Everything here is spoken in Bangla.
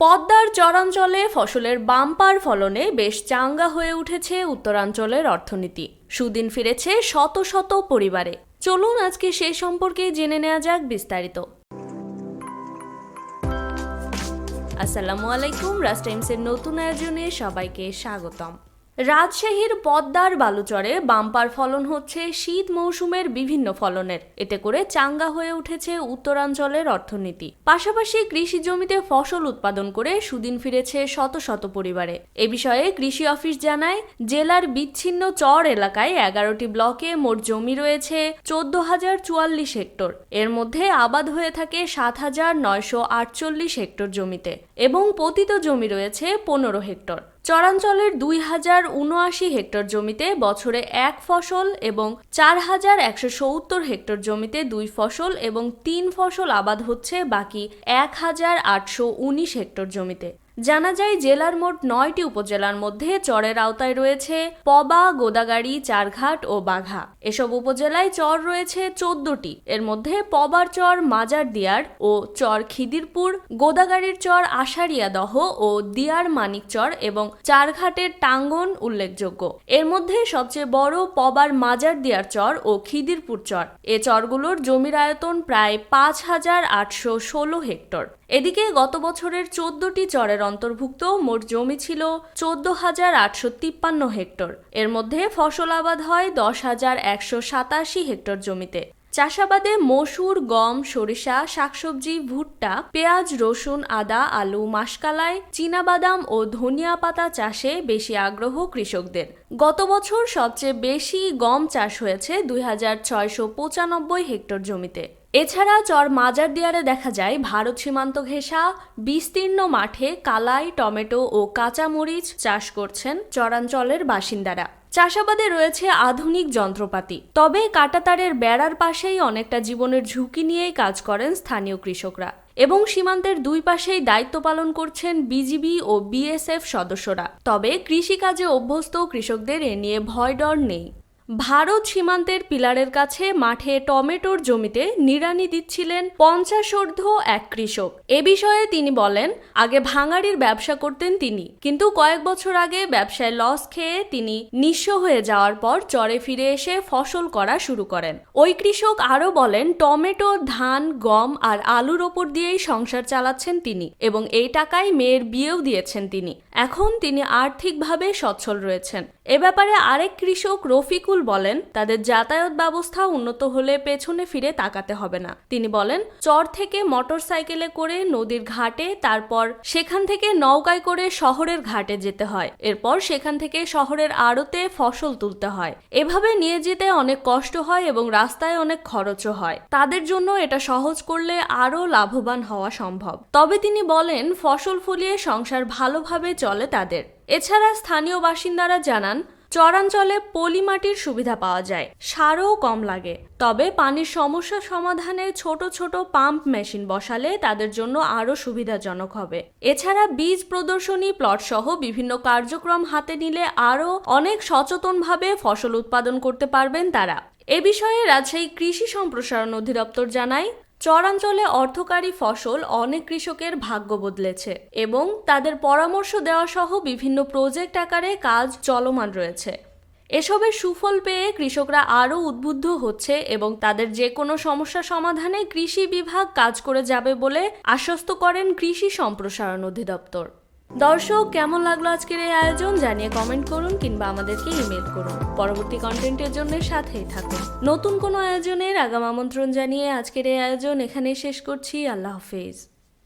পদ্মার চরাঞ্চলে ফসলের বাম্পার ফলনে বেশ চাঙ্গা হয়ে উঠেছে উত্তরাঞ্চলের অর্থনীতি। সুদিন ফিরেছে শত শত পরিবারে। চলুন আজকে সে সম্পর্কে জেনে নেওয়া যাক বিস্তারিত। আসসালামু আলাইকুম রাজ টাইমসের নতুন আয়োজনে সবাইকে স্বাগতম। রাজশাহীর পদ্মার বালুচরে বাম্পার ফলন হচ্ছে শীত মৌসুমের বিভিন্ন ফলনের। এতে করে চাঙ্গা হয়ে উঠেছে উত্তরাঞ্চলের অর্থনীতি। পাশাপাশি কৃষি জমিতে ফসল উৎপাদন করে সুদিন ফিরেছে শত শত পরিবারে। এ বিষয়ে কৃষি অফিস জানায়, জেলার বিচ্ছিন্ন চর এলাকায় এগারোটি ব্লকে মোট জমি রয়েছে চোদ্দ হাজার চুয়াল্লিশ হেক্টর। এর মধ্যে আবাদ হয়ে থাকে সাত হাজার নয়শো আটচল্লিশ হেক্টর জমিতে এবং পতিত জমি রয়েছে পনেরো হেক্টর। চরাঞ্চলের দুই হাজার উনআশি হেক্টর জমিতে বছরে এক ফসল এবং চার হাজার একশো সত্তর হেক্টর জমিতে দুই ফসল এবং তিন ফসল আবাদ হচ্ছে বাকি এক হাজার আটশো উনিশ হেক্টর জমিতে। জানা যায় জেলার মোট নয়টি উপজেলার মধ্যে চরের আওতায় রয়েছে পবা, গোদাগাড়ি, চারঘাট ও বাঘা। এসব উপজেলায় চর রয়েছে চোদ্দটি। এর মধ্যে পবার চর মাজার দিয়ার ও চর খিদিরপুর, গোদাগাড়ির চর আষাঢ়িয়াদহ ও দিয়ার মানিক চর এবং চারঘাটের টাঙ্গন উল্লেখযোগ্য। এর মধ্যে সবচেয়ে বড় পবার মাজার দিয়ার চর ও খিদিরপুর চর। এ চরগুলোর জমির আয়তন প্রায় পাঁচ হাজার আটশো ষোলো হেক্টর। এদিকে গত বছরের চোদ্দটি চরের অন্তর্ভুক্ত মোট জমি ছিল চোদ্দ হাজার আটশো তিপ্পান্ন হেক্টর। এর মধ্যে ফসল আবাদ হয় দশ হাজার একশো সাতাশি হেক্টর জমিতে। চাষাবাদে মসুর, গম, সরিষা, শাকসবজি, ভুট্টা, পেঁয়াজ, রসুন, আদা, আলু, মাসকালাই, চীনাবাদাম ও ধনিয়া পাতা চাষে বেশি আগ্রহ কৃষকদের। গত বছর সবচেয়ে বেশি গম চাষ হয়েছে দুই হাজার ছয়শো পঁচানব্বই হেক্টর জমিতে। এছাড়া চর মাজার দিয়ারে দেখা যায় ভারত সীমান্ত ঘেঁষা, বিস্তীর্ণ মাঠে কালাই, টমেটো ও কাঁচামরিচ চাষ করছেন চরাঞ্চলের বাসিন্দারা। চাষাবাদে রয়েছে আধুনিক যন্ত্রপাতি। তবে কাটাতারের বেড়ার পাশেই অনেকটা জীবনের ঝুঁকি নিয়েই কাজ করেন স্থানীয় কৃষকরা এবং সীমান্তের দুই পাশেই দায়িত্ব পালন করছেন বিজিবি ও বিএসএফ সদস্যরা। তবে কৃষিকাজে অভ্যস্ত কৃষকদের এ নিয়ে ভয় ডর নেই। ভারত সীমান্তের পিলারের কাছে মাঠে টমেটোর জমিতে নিড়ানি দিচ্ছিলেন পঞ্চাশোর্ধ এক কৃষক। এ বিষয়ে তিনি বলেন, আগে ভাঙাড়ির ব্যবসা করতেন তিনি, কিন্তু কয়েক বছর আগে ব্যবসায় লস খেয়ে তিনি নিঃস্ব হয়ে যাওয়ার পর চরে ফিরে এসে ফসল করা শুরু করেন। ওই কৃষক আরও বলেন, টমেটো, ধান, গম আর আলুর ওপর দিয়েই সংসার চালাচ্ছেন তিনি এবং এই টাকায় মেয়ের বিয়েও দিয়েছেন তিনি। এখন তিনি আর্থিকভাবে সচ্ছল রয়েছেন। এ ব্যাপারে আরেক কৃষক রফিকুল বলেন, তাদের যাতায়াত ব্যবস্থা উন্নত হলে পেছনে ফিরে তাকাতে হবে না। তিনি বলেন, চর থেকে মোটর সাইকেলে করে নদীর ঘাটে, তারপর সেখান থেকে নৌকায় করে শহরের ঘাটে যেতে হয়। এরপর সেখান থেকে শহরের আড়তে ফসল তুলতে হয়। এভাবে নিয়ে যেতে অনেক কষ্ট হয় এবং রাস্তায় অনেক খরচও হয়। তাদের জন্য এটা সহজ করলে আরও লাভবান হওয়া সম্ভব। তবে তিনি বলেন, ফসল ফলিয়ে সংসার ভালোভাবে চলে তাদের। এছাড়া স্থানীয় বাসিন্দারা জানান, চরাঞ্চলে পলি মাটির সুবিধা পাওয়া যায়। সারও কম লাগে। তবে পানির সমস্যা সমাধানে ছোট ছোট পাম্প মেশিন বসালে তাদের জন্য আরও সুবিধাজনক হবে। এছাড়া বীজ প্রদর্শনী প্লট সহ বিভিন্ন কার্যক্রম হাতে নিলে আরও অনেক সচেতনভাবে ফসল উৎপাদন করতে পারবেন তারা। এ বিষয়ে রাজশাহী কৃষি সম্প্রসারণ অধিদপ্তর জানায় চরাঞ্চলে অর্থকারী ফসল অনেক কৃষকের ভাগ্য বদলেছে এবং তাদের পরামর্শ দেওয়া সহ বিভিন্ন প্রজেক্ট আকারে কাজ চলমান রয়েছে। এসবের সুফল পেয়ে কৃষকরা আরও উদ্বুদ্ধ হচ্ছে এবং তাদের যে কোনো সমস্যা সমাধানে কৃষি বিভাগ কাজ করে যাবে বলে আশ্বস্ত করেন কৃষি সম্প্রসারণ অধিদপ্তর। দর্শক, কেমন লাগল আজকের এই আয়োজন? জানিয়ে কমেন্ট করুন কিংবা আমাদেরকে ইমেল করুন। পরবর্তী কন্টেন্টের জন্য সাথেই থাকুন। নতুন কোনো আয়োজনের আগাম আমন্ত্রণ জানিয়ে আজকের এই আয়োজন এখানেই শেষ করছি। আল্লাহ হাফেজ।